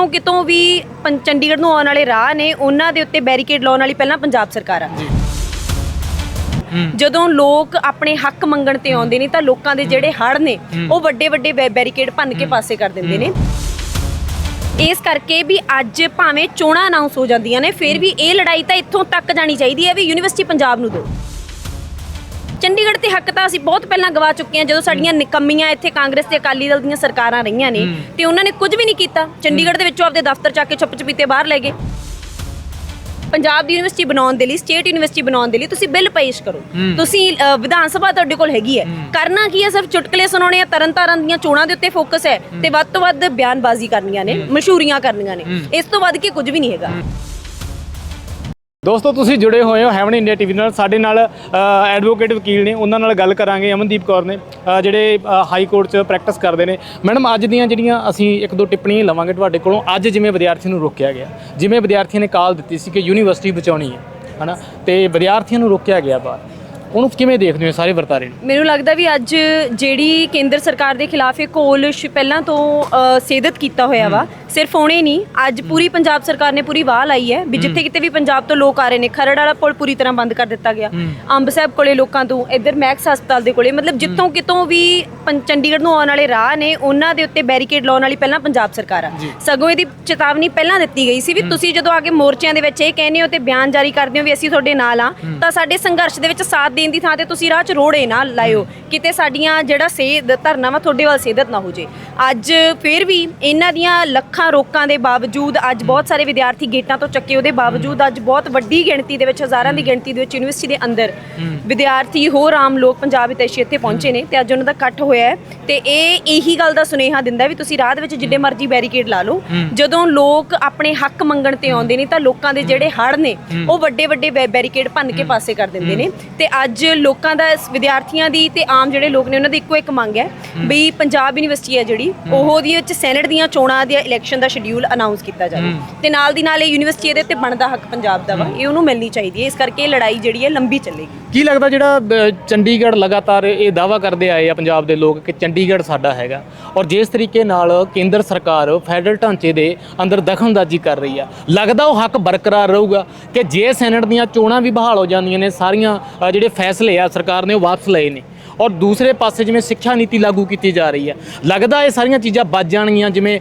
ਜਿੱਥੋਂ ਕਿਤੋਂ ਵੀ ਪੰ- ਚੰਡੀਗੜ੍ਹ ਨੂੰ ਆਉਣ ਵਾਲੇ ਰਾਹ ਨੇ ਉਹਨਾਂ ਦੇ ਉੱਤੇ ਬੈਰੀਕੇਡ ਲਾਉਣ ਵਾਲੀ ਪਹਿਲਾਂ ਪੰਜਾਬ ਸਰਕਾਰ ਆ। ਜਦੋਂ ਲੋਕ ਆਪਣੇ ਹੱਕ ਮੰਗਣ ਤੇ ਆਉਂਦੇ ਨੇ ਤਾਂ ਲੋਕਾਂ ਦੇ ਜਿਹੜੇ ਹੜ ਨੇ ਉਹ ਵੱਡੇ ਵੱਡੇ ਬੈਰੀਕੇਡ ਭੰਨ ਕੇ ਪਾਸੇ ਕਰ ਦਿੰਦੇ ਨੇ। ਇਸ ਕਰਕੇ ਵੀ ਅੱਜ ਭਾਵੇਂ ਚੋਣਾਂ ਅਨਾਉਂਸ ਹੋ ਜਾਂਦੀਆਂ ਨੇ ਫਿਰ ਵੀ ਇਹ ਲੜਾਈ ਤਾਂ ਇੱਥੋਂ ਤੱਕ ਜਾਣੀ ਚਾਹੀਦੀ ਹੈ ਵੀ ਯੂਨੀਵਰਸਿਟੀ ਪੰਜਾਬ ਨੂੰ ਦਿਓ। ਚੰਡੀਗੜ੍ਹ ਤੇ ਹੱਕ ਤਾਂ ਅਸੀਂ ਬਹੁਤ ਪਹਿਲਾਂ ਗਵਾ ਚੁੱਕੇ ਹਾਂ ਜਦੋਂ ਸਾਡੀਆਂ ਨਿਕੰਮੀਆਂ ਇੱਥੇ ਕਾਂਗਰਸ ਤੇ ਅਕਾਲੀ ਦਲ ਦੀਆਂ ਸਰਕਾਰਾਂ ਰਹੀਆਂ ਨੇ ਤੇ ਉਹਨਾਂ ਨੇ ਕੁਝ ਵੀ ਨਹੀਂ ਕੀਤਾ। ਚੰਡੀਗੜ੍ਹ ਦੇ ਵਿੱਚੋਂ ਆਪਦੇ ਦਫ਼ਤਰ ਚੱਕ ਕੇ ਚਪੀਤੇ ਬਾਹਰ ਲੈ ਗਏ। ਪੰਜਾਬ ਦੀ ਯੂਨੀਵਰਸਿਟੀ ਬਣਾਉਣ ਦੇ ਲਈ ਸਟੇਟ ਯੂਨੀਵਰਸਿਟੀ ਬਣਾਉਣ ਦੇ ਲਈ ਤੁਸੀਂ ਬਿੱਲ ਪੇਸ਼ ਕਰੋ। ਤੁਸੀਂ ਵਿਧਾਨ ਸਭਾ ਤੁਹਾਡੇ ਕੋਲ ਹੈਗੀ ਹੈ। ਕਰਨਾ ਕੀ ਹੈ? ਸਿਰਫ ਚੁਟਕਲੇ ਸੁਣਾਉਣੇ ਆ ਤਰਨ ਤਾਰਨ ਦੀਆਂ ਚੋਣਾਂ ਦੇ ਉੱਤੇ ਫੋਕਸ ਹੈ ਤੇ ਵੱਧ ਤੋਂ ਵੱਧ ਬਿਆਨਬਾਜ਼ੀ ਕਰਨੀਆਂ ਨੇ ਮਸ਼ਹੂਰੀਆਂ ਕਰਨੀਆਂ ਨੇ। ਇਸ ਤੋਂ ਵੱਧ ਕੇ ਕੁਝ ਵੀ ਨਹੀਂ ਹੈਗਾ। ਦੋਸਤੋ, ਤੁਸੀਂ ਜੁੜੇ ਹੋਏ ਹੋ ਹੈਵਨ ਇੰਡੀਆ ਟੀਵੀ ਨਾਲ। ਸਾਡੇ ਨਾਲ ਐਡਵੋਕੇਟ ਵਕੀਲ ਨੇ, ਉਹਨਾਂ ਨਾਲ ਗੱਲ ਕਰਾਂਗੇ ਅਮਨਦੀਪ ਕੌਰ ਨੇ ਜਿਹੜੇ ਹਾਈ ਕੋਰਟ 'ਚ ਪ੍ਰੈਕਟਿਸ ਕਰਦੇ ਨੇ। ਮੈਡਮ, ਅੱਜ ਦੀਆਂ ਜਿਹੜੀਆਂ ਅਸੀਂ ਇੱਕ ਦੋ ਟਿੱਪਣੀਆਂ ਲਵਾਂਗੇ ਤੁਹਾਡੇ ਕੋਲੋਂ, ਅੱਜ ਜਿਵੇਂ ਵਿਦਿਆਰਥੀ ਨੂੰ ਰੋਕਿਆ ਗਿਆ, ਜਿਵੇਂ ਵਿਦਿਆਰਥੀਆਂ ਨੇ ਕਾਲ ਦਿੱਤੀ ਸੀ ਕਿ ਯੂਨੀਵਰਸਿਟੀ ਬਚਾਉਣੀ ਹੈ, ਹਨਾ? ਤੇ ਵਿਦਿਆਰਥੀਆਂ ਨੂੰ ਰੋਕਿਆ ਗਿਆ ਬਾਹਰ। ਉਹਨੂੰ ਕਿਵੇਂ ਦੇਖਦੇ ਹੋ ਸਾਰੇ ਵਰਤਾਰੇ ਨੂੰ? ਮੈਨੂੰ ਲੱਗਦਾ ਵੀ ਅੱਜ ਜਿਹੜੀ ਕੇਂਦਰ ਸਰਕਾਰ ਦੇ ਖਿਲਾਫ ਇਹ ਕੋਲ ਪਹਿਲਾਂ ਤੋਂ ਸੇਧਤ ਕੀਤਾ ਹੋਇਆ ਵਾ ਸਿਰਫ ਉਹਨੇ ਨਹੀਂ ਅੱਜ ਪੂਰੀ ਪੰਜਾਬ ਸਰਕਾਰ ਨੇ ਪੂਰੀ ਵਾਹ ਲਾਈ ਹੈ ਵੀ ਜਿੱਥੇ ਕਿਤੇ ਵੀ ਪੰਜਾਬ ਤੋਂ ਲੋਕ ਆ ਰਹੇ ਨੇ ਖਰੜ ਵਾਲਾ ਪੁਲ ਪੂਰੀ ਤਰ੍ਹਾਂ ਬੰਦ ਕਰ ਦਿੱਤਾ ਗਿਆ। ਅੰਬ ਸਾਹਿਬ ਕੋਲੇ ਲੋਕਾਂ ਤੋਂ ਇੱਧਰ ਮੈਕਸ ਹਸਪਤਾਲ ਦੇ ਕੋਲੇ ਮਤਲਬ ਜਿੱਥੋਂ ਕਿਤੋਂ ਵੀ ਚੰਡੀਗੜ੍ਹ ਨੂੰ ਆਉਣ ਵਾਲੇ ਰਾਹ ਨੇ ਉਹਨਾਂ ਦੇ ਉੱਤੇ ਬੈਰੀਕੇਡ ਲਾਉਣ ਵਾਲੀ ਪਹਿਲਾਂ ਪੰਜਾਬ ਸਰਕਾਰ ਆ। ਸਗੋਂ ਇਹਦੀ ਚੇਤਾਵਨੀ ਪਹਿਲਾਂ ਦਿੱਤੀ ਗਈ ਸੀ ਵੀ ਤੁਸੀਂ ਜਦੋਂ ਆ ਕੇ ਮੋਰਚਿਆਂ ਦੇ ਵਿੱਚ ਇਹ ਕਹਿੰਦੇ ਹੋ ਤੇ ਬਿਆਨ ਜਾਰੀ ਕਰਦੇ ਹੋ ਵੀ ਅਸੀਂ ਤੁਹਾਡੇ ਨਾਲ ਆ ਤਾਂ ਸਾਡੇ ਸੰਘਰਸ਼ ਦੇ ਵਿੱਚ ਸਾਥ ਦੇਣ ਦੀ ਥਾਂ ਤੇ ਤੁਸੀਂ ਰਾਹ 'ਚ ਰੋੜੇ ਨਾ ਲਾਇਓ। ਕਿਤੇ ਸਾਡੀਆਂ ਜਿਹੜਾ ਸੇਧ ਧਰਨਾ ਵਾ ਤੁਹਾਡੇ ਵੱਲ ਸੇਧਤ ਨਾ ਹੋ ਜੇ। ਅੱਜ ਫਿਰ ਵੀ ਇਹਨਾਂ ਦੀਆਂ ਲੱਖਾਂ ਰੋਕਾਂ ਦੇ ਬਾਵਜੂਦ ਅੱਜ ਬਹੁਤ ਸਾਰੇ ਵਿਦਿਆਰਥੀ ਗੇਟਾਂ ਤੋਂ ਚੱਕੇ ਉਹਦੇ ਬਾਵਜੂਦ ਅੱਜ ਬਹੁਤ ਵੱਡੀ ਗਿਣਤੀ ਦੇ ਵਿੱਚ ਹਜ਼ਾਰਾਂ ਦੀ ਗਿਣਤੀ ਦੇ ਵਿੱਚ ਯੂਨੀਵਰਸਿਟੀ ਦੇ ਅੰਦਰ ਵਿਦਿਆਰਥੀ ਹੋਰ ਆਮ ਲੋਕ ਪੰਜਾਬ ਵਿਦੇਸ਼ੀ ਇੱਥੇ ਪਹੁੰਚੇ ਨੇ ਤੇ ਅੱਜ ਉਹਨਾਂ ਦਾ ਇਕੱਠ ਹੋਇਆ ਹੈ ਤੇ ਇਹ ਇਹੀ ਗੱਲ ਦਾ ਸੁਨੇਹਾ ਦਿੰਦਾ ਵੀ ਤੁਸੀਂ ਰਾਹ ਦੇ ਵਿੱਚ ਜਿੱਡੇ ਮਰਜ਼ੀ ਬੈਰੀਕੇਡ ਲਾ ਲਓ। ਜਦੋਂ ਲੋਕ ਆਪਣੇ ਹੱਕ ਮੰਗਣ ਤੇ ਆਉਂਦੇ ਨੇ ਤਾਂ ਲੋਕਾਂ ਦੇ ਜਿਹੜੇ ਹੜ ਨੇ ਉਹ ਵੱਡੇ ਵੱਡੇ ਬੈਰੀਕੇਡ ਭੰਨ ਕੇ ਪਾਸੇ ਕਰ ਦਿੰਦੇ ਨੇ ਤੇ ਅੱਜ ਲੋਕਾਂ ਦਾ ਵਿਦਿਆਰਥੀਆਂ ਦੀ ਤੇ ਆਮ ਜਿਹੜੇ ਲੋਕ ਨੇ ਉਹਨਾਂ ਦੀ ਇੱਕੋ ਇੱਕ ਮੰਗ ਹੈ ਵੀ ਪੰਜਾਬ ਯੂਨੀਵਰਸਿਟੀ ਹੈ ਜਿਹੜੀ ਉਹ ਉਹਦੇ ਵਿੱਚ ਸੈਨੇਟ ਦੀਆਂ ਚੋਣਾਂ ਦੇ ਇਲੈਕਸ਼ਨ ਦਾ ਸ਼ਡਿਊਲ ਅਨਾਉਂਸ ਕੀਤਾ ਜਾਵੇ। ਤੇ ਨਾਲ ਦੀ ਨਾਲ ਇਹ ਯੂਨੀਵਰਸਿਟੀ ਇਹਦੇ ਤੇ ਬਣਦਾ ਹੱਕ ਪੰਜਾਬ ਦਾ ਵਾ ਇਹ ਉਹਨੂੰ ਮਿਲਣੀ ਚਾਹੀਦੀ ਹੈ। ਇਸ ਕਰਕੇ ਇਹ ਲੜਾਈ ਜਿਹੜੀ ਹੈ ਲੰਬੀ ਚੱਲੇਗੀ। ਕੀ ਲੱਗਦਾ ਜਿਹੜਾ ਅ, ਚੰਡੀਗੜ੍ਹ ਲਗਾਤਾਰ ਇਹ ਦਾਵਾ ਕਰਦੇ ਆਏ ਆ ਪੰਜਾਬ ਦੇ ਲੋਕ ਕਿ ਚੰਡੀਗੜ੍ਹ ਸਾਡਾ ਹੈਗਾ। ਔਰ ਜਿਸ ਤਰੀਕੇ ਨਾਲ ਕੇਂਦਰ ਸਰਕਾਰ ਫੈਡਰਲ ਢਾਂਚੇ ਦੇ ਅੰਦਰ ਦਖਲਅੰਦਾਜ਼ੀ ਕਰ ਰਹੀ ਆ ਲੱਗਦਾ ਉਹ ਹੱਕ ਬਰਕਰਾਰ ਰਹੂਗਾ ਕਿ ਜੇ ਸੈਨੇਟ ਦੀਆਂ ਚੋਣਾਂ ਵੀ ਬਹਾਲ ਹੋ ਜਾਂਦੀਆਂ ਨੇ ਸਾਰੀਆਂ ਅ, ਜਿਹੜੇ ਫੈਸਲੇ ਆ ਸਰਕਾਰ ਨੇ ਉਹ ਵਾਪਸ ਲਏ ਨੇ। ਔਰ ਦੂਸਰੇ ਪਾਸੇ ਜਿਵੇਂ ਸਿੱਖਿਆ ਨੀਤੀ ਲਾਗੂ ਕੀਤੀ ਜਾ ਰਹੀ ਹੈ ਲੱਗਦਾ ਇਹ ਸਾਰੀਆਂ ਚੀਜ਼ਾਂ ਬਚ ਜਾਣਗੀਆਂ ਜਿਵੇਂ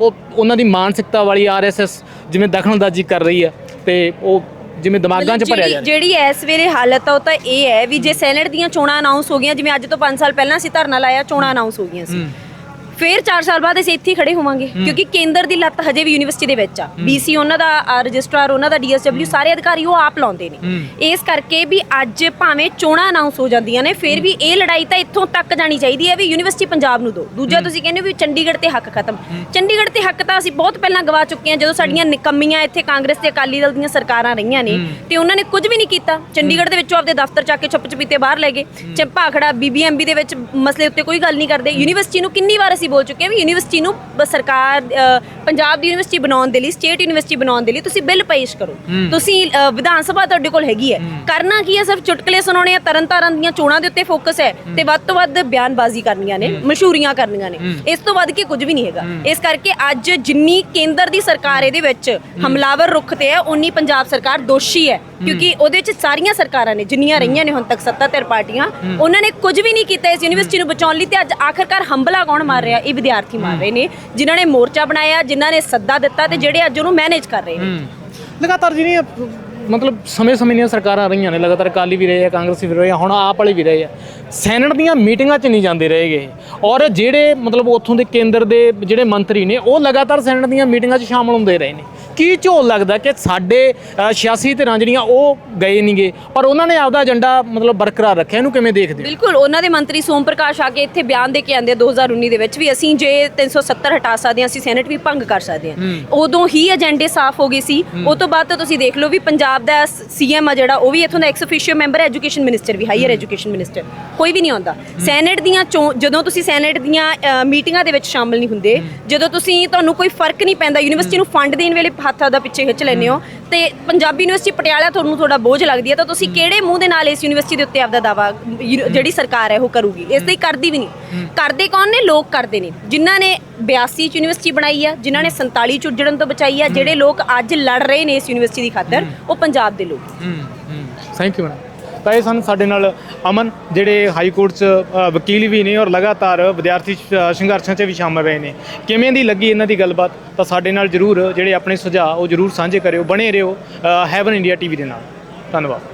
ਉਹ ਉਹਨਾਂ ਦੀ ਮਾਨਸਿਕਤਾ ਵਾਲੀ ਆਰਐਸਐਸ ਜਿਵੇਂ ਦਖਲਅੰਦਾਜ਼ੀ ਕਰ ਰਹੀ ਹੈ ਤੇ ਉਹ ਜਿਵੇਂ ਦਿਮਾਗਾਂ 'ਚ ਭਰਿਆ ਜਾ ਜਿਹੜੀ- ਜਿਹੜੀ ਇਸ ਵੇਲੇ ਹਾਲਤ ਆ ਉਹ ਤਾਂ ਇਹ ਹੈ ਵੀ ਜੇ ਸੈਨੇਟ ਦੀਆਂ ਚੋਣਾਂ ਅਨਾਉਂਸ ਹੋ ਗਈਆਂ ਜਿਵੇਂ ਅੱਜ ਤੋਂ 5 ਸਾਲ ਪਹਿਲਾਂ ਅਸੀਂ ਧਰਨਾ ਲਾਇਆ ਚੋਣਾਂ ਅਨਾਉਂਸ ਹੋ ਗਈਆਂ ਸੀ। ਫਿਰ 4 ਸਾਲ ਬਾਅਦ ਅਸੀਂ ਇੱਥੇ ਹੀ ਖੜੇ ਹੋਵਾਂਗੇ। ਕਿਉਂਕਿ ਕੇਂਦਰ ਦੀ ਲੱਤ ਹਜੇ ਵੀ ਯੂਨੀਵਰਸਿਟੀ ਦੇ ਵਿੱਚ ਆ। ਬੀਸੀ ਉਹਨਾਂ ਦਾ ਰਜਿਸਟਰਾਰ ਉਹਨਾਂ ਦਾ ਡੀਐਸਡਬਲਯੂ ਸਾਰੇ ਅਧਿਕਾਰੀ ਉਹ ਆਪ ਲਾਉਂਦੇ ਨੇ। ਇਸ ਕਰਕੇ ਵੀ ਅੱਜ ਭਾਵੇਂ ਚੋਣਾਂ ਅਨਾਉਂਸ ਹੋ ਜਾਂਦੀਆਂ ਨੇ ਫਿਰ ਵੀ ਇਹ ਲੜਾਈ ਤਾਂ ਇੱਥੋਂ ਤੱਕ ਜਾਣੀ ਚਾਹੀਦੀ ਹੈ ਵੀ ਯੂਨੀਵਰਸਿਟੀ ਪੰਜਾਬ ਨੂੰ ਦਿਓ ਦੂਜਾ ਤੁਸੀਂ ਕਹਿੰਦੇ ਹੋ ਵੀ ਚੰਡੀਗੜ੍ਹ ਤੇ ਹੱਕ ਖਤਮ। ਚੰਡੀਗੜ੍ਹ ਤੇ ਹੱਕ ਤਾਂ ਅਸੀਂ ਬਹੁਤ ਪਹਿਲਾਂ ਗਵਾ ਚੁੱਕੇ ਹਾਂ ਜਦੋਂ ਸਾਡੀਆਂ ਨਿਕੰਮੀਆਂ ਇੱਥੇ ਕਾਂਗਰਸ ਤੇ ਅਕਾਲੀ ਦਲ ਦੀਆਂ ਸਰਕਾਰਾਂ ਰਹੀਆਂ ਨੇ ਤੇ ਉਹਨਾਂ ਨੇ ਕੁਝ ਵੀ ਨਹੀਂ ਕੀਤਾ। ਚੰਡੀਗੜ੍ਹ ਦੇ ਵਿੱਚੋਂ ਆਪਦੇ ਦਫ਼ਤਰ ਚੱਕ ਕੇ ਚੁੱਪ ਚਪੀਤੇ ਬਾਹਰ ਲੈ ਗਏ। ਚੰਪਾ ਖੜਾ ਬੀਬੀਐਮਬੀ ਦੇ ਵਿੱਚ ਮਸਲੇ ਉੱਤੇ ਕੋਈ ਗੱਲ ਨਹੀਂ ਕਰਦੇ। ਯੂਨੀਵਰਸਿਟੀ ਨੂੰ ਕਿੰਨੀ ਵਾਰ ਅਸੀਂ ਬੋਲ ਚੁੱਕੇ ਹਾਂ ਵੀ ਯੂਨੀਵਰਸਿਟੀ ਨੂੰ ਬ- ਸਰਕਾਰ ਅ, ਪੰਜਾਬ ਦੀ ਯੂਨੀਵਰਸਿਟੀ ਬਣਾਉਣ ਦੇ ਲਈ ਸਟੇਟ ਯੂਨੀਵਰਸਿਟੀ ਬਣਾਉਣ ਦੇ ਲਈ ਤੁਸੀਂ ਬਿੱਲ ਪੇਸ਼ ਕਰੋ। ਤੁਸੀਂ ਅ, ਵਿਧਾਨ ਸਭਾ ਤੁਹਾਡੇ ਕੋਲ ਹੈਗੀ ਹੈ। ਕਰਨਾ ਕੀ ਹੈ ਸਿਰਫ ਚੁਟਕਲੇ ਸੁਣਾਉਣੇ ਆ ਤਰਨ ਤਾਰਨ ਦੀਆਂ ਚੋਣਾਂ ਦੇ ਉੱਤੇ ਫੋਕਸ ਹੈ ਤੇ ਵੱਧ ਤੋਂ ਵੱਧ ਬਿਆਨਬਾਜ਼ੀ ਕਰਨੀਆਂ ਨੇ ਮਸ਼ਹੂਰੀਆਂ ਕਰਨੀਆਂ ਨੇ। ਇਸ ਤੋਂ ਵੱਧ ਕੇ ਕੁਝ ਵੀ ਨਹੀਂ ਹੈਗਾ। ਇਸ ਕਰਕੇ ਅੱਜ ਜਿੰਨੀ ਕੇਂਦਰ ਦੀ ਸਰਕਾਰ ਇਹਦੇ ਵਿੱਚ ਹਮਲਾਵਰ ਰੁਖ ਤੇ ਹੈ ਉਨੀ ਪੰਜਾਬ ਸਰਕਾਰ ਦੋਸ਼ੀ ਹੈ। ਕਿਉਂਕਿ ਉਹਦੇ ਵਿੱਚ ਸਾਰੀਆਂ ਸਰਕਾਰਾਂ ਨੇ ਜਿੰਨੀਆਂ ਰਹੀਆਂ ਨੇ ਹੁਣ ਤੱਕ ਸੱਤਾਧਰ ਪਾਰਟੀਆਂ ਉਹਨਾਂ ਨੇ ਕੁਝ ਵੀ ਨਹੀਂ ਕੀਤਾ ਇਸ ਯੂਨੀਵਰਸਿਟੀ ਨੂੰ ਬਚਾਉਣ ਲਈ ਤੇ ਅੱਜ ਆਖਰਕਾਰ ਹੰਬਲਾ ਕੌਣ ਮਾਰ ਰਿਹਾ ਇਹ ਵਿਦਿਆਰਥੀ ਮਾਰ ਰਹੇ ਨੇ ਜਿਨ੍ਹਾਂ ਨੇ ਮੋਰਚਾ ਬਣਾਇਆ ਜਿਨ੍ਹਾਂ ਨੇ ਸੱਦਾ ਦਿੱਤਾ ਤੇ ਜਿਹੜੇ ਅੱਜ ਉਹਨੂੰ ਮੈਨੇਜ ਕਰ ਰਹੇ ਨੇ। ਲਗਾਤਾਰ ਜਿਹੜੀਆਂ ਮਤਲਬ ਸਮੇਂ-ਸਮੇਂ ਦੀਆਂ ਸਰਕਾਰਾਂ ਰਹੀਆਂ ਨੇ ਲਗਾਤਾਰ ਅਕਾਲੀ ਵੀ ਰਹੇ ਆ ਕਾਂਗਰਸੀ ਵੀ ਰਹੇ ਆ ਹੁਣ ਆਪ ਵਾਲੇ ਵੀ ਰਹੇ ਆ ਸੈਨੇਟ ਦੀਆਂ ਮੀਟਿੰਗਾਂ 'ਚ ਨਹੀਂ ਜਾਂਦੇ ਰਹੇਗੇ। ਔਰ ਜਿਹੜੇ ਮਤਲਬ ਉੱਥੋਂ ਦੇ ਕੇਂਦਰ ਦੇ ਜਿਹੜੇ ਮੰਤਰੀ ਨੇ ਉਹ ਲਗਾਤਾਰ ਸੈਨੇਟ ਦੀਆਂ ਮੀਟਿੰਗਾਂ 'ਚ ਸ਼ਾਮਲ ਹੁੰਦੇ ਰਹੇ ਨੇ। ਕੀ ਝੋਲ ਲੱਗਦਾ ਕਿ ਸਾਡੇ ਅ, 86 ਧਿਰਾਂ ਜਿਹੜੀਆਂ ਉਹ ਗਏ ਨਹੀਂਗੇ? ਪਰ ਉਹਨਾਂ ਨੇ ਆਪਦਾ ਏਜੰਡਾ ਮਤਲਬ ਬਰਕਰਾਰ ਰੱਖਿਆ ਇਹਨੂੰ ਕਿਵੇਂ ਦੇਖਦੇ ਹੋ? ਬਿਲਕੁਲ ਉਹਨਾਂ ਦੇ ਮੰਤਰੀ ਸੋਮ ਪ੍ਰਕਾਸ਼ ਆ ਕੇ ਇੱਥੇ ਬਿਆਨ ਦੇ ਕੇ ਆਂਦੇ ਆ 2019 ਦੇ ਵਿੱਚ ਵੀ ਅਸੀਂ ਜੇ 370 ਹਟਾ ਸਕਦੇ ਹਾਂ ਅਸੀਂ ਸੈਨੇਟ ਵੀ ਭੰਗ ਕਰ ਸਕਦੇ ਹਾਂ। ਉਦੋਂ ਹੀ ਏਜੰਡੇ ਸਾਫ਼ ਹੋ ਗਏ ਸੀ। ਉਹ ਤੋਂ ਬਾਅਦ ਤਾਂ ਤੁਸੀਂ ਦੇਖ ਲਓ ਵੀ ਪੰਜਾਬ ਦਾ ਸੀਐਮ ਆ ਜਿਹੜਾ ਉਹ ਵੀ ਇੱਥੋਂ ਦਾ ਐਕਸ ਅਫੀਸ਼ੀਅਲ ਮੈਂਬਰ ਹੈ ਐਜੂਕੇਸ਼ਨ ਮਿਨਿਸਟਰ ਵੀ ਹਾਇਰ ਐਜੂਕੇਸ਼ਨ ਮਿਨਿਸਟਰ ਕੋਈ ਵੀ ਨਹੀਂ ਆਉਂਦਾ। ਸੈਨੇਟ ਦੀਆਂ ਜਦੋਂ ਤੁਸੀਂ ਸੈਨੇਟ ਦੀਆਂ ਮੀਟਿੰਗਾਂ ਦੇ ਵਿੱਚ ਸ਼ਾਮਲ ਨਹੀਂ ਹੁੰਦੇ ਜਦੋਂ ਤੁਸੀਂ ਤੁਹਾਨੂੰ ਕੋਈ ਫ਼ਰਕ ਨਹੀਂ ਪੈਂਦਾ ਯੂਨੀਵਰਸਿਟੀ ਨੂੰ ਫੰਡ ਦੇਣ ਵੇਲੇ ਹੱਥ ਦਾ ਪਿੱਛੇ ਖਿੱਚ ਲੈਂਦੇ ਹੋ। ਤੇ ਪੰਜਾਬੀ ਯੂਨੀਵਰਸਿਟੀ ਪਟਿਆਲਾ ਤੁਹਾਨੂੰ ਥੋੜਾ ਬੋਝ ਲੱਗਦੀ ਹੈ ਤਾਂ ਤੁਸੀਂ ਕਿਹੜੇ ਮੂੰਹ ਦੇ ਨਾਲ ਇਸ ਯੂਨੀਵਰਸਿਟੀ ਦੇ ਉੱਤੇ ਆਪਦਾ ਦਾਵਾ ਜਿਹੜੀ ਸਰਕਾਰ ਹੈ ਉਹ ਕਰੂਗੀ? ਇਸ ਲਈ ਕਰਦੀ ਵੀ ਨਹੀਂ। ਕਰਦੇ ਕੌਣ ਨੇ? ਲੋਕ ਕਰਦੇ ਨੇ। ਜਿਨ੍ਹਾਂ ਨੇ 82 ਚ ਯੂਨੀਵਰਸਿਟੀ ਬਣਾਈ ਆ ਜਿਨ੍ਹਾਂ ਨੇ 47 ਚ ਉੱਜੜਨ ਤੋਂ ਬਚਾਈ ਆ ਜਿਹੜੇ ਲੋਕ ਅੱਜ ਲੜ ਰਹੇ ਨੇ ਇਸ ਯੂਨੀਵਰਸਿਟੀ ਦੀ ਖਾਤਰ ਉਹ ਪੰਜਾਬ ਦੇ ਲੋਕ। ਹੂੰ ਹੂੰ। ਥੈਂਕ ਯੂ ਮੈਡਮ ਤਾਂ ਇਹ ਸਨ ਸਾਡੇ ਨਾਲ ਅਮਨ, ਜਿਹੜੇ ਹਾਈ ਕੋਰਟ 'ਚ ਵਕੀਲ ਵੀ ਨੇ ਔਰ ਲਗਾਤਾਰ ਵਿਦਿਆਰਥੀ ਸ਼- ਸੰਘਰਸ਼ਾਂ 'ਚ ਵੀ ਸ਼ਾਮਲ ਰਹੇ ਨੇ। ਕਿਵੇਂ ਦੀ ਲੱਗੀ ਇਹਨਾਂ ਦੀ ਗੱਲਬਾਤ? ਤਾਂ ਸਾਡੇ ਨਾਲ ਜਰੂਰ ਜਿਹੜੇ ਆਪਣੇ ਸੁਝਾਅ ਉਹ ਜਰੂਰ ਸਾਂਝੇ ਕਰਿਓ, ਬਣੇ ਰਹੋ ਹੈਵਨ ਇੰਡੀਆ ਟੀਵੀ ਦੇ ਨਾਲ। ਧੰਨਵਾਦ।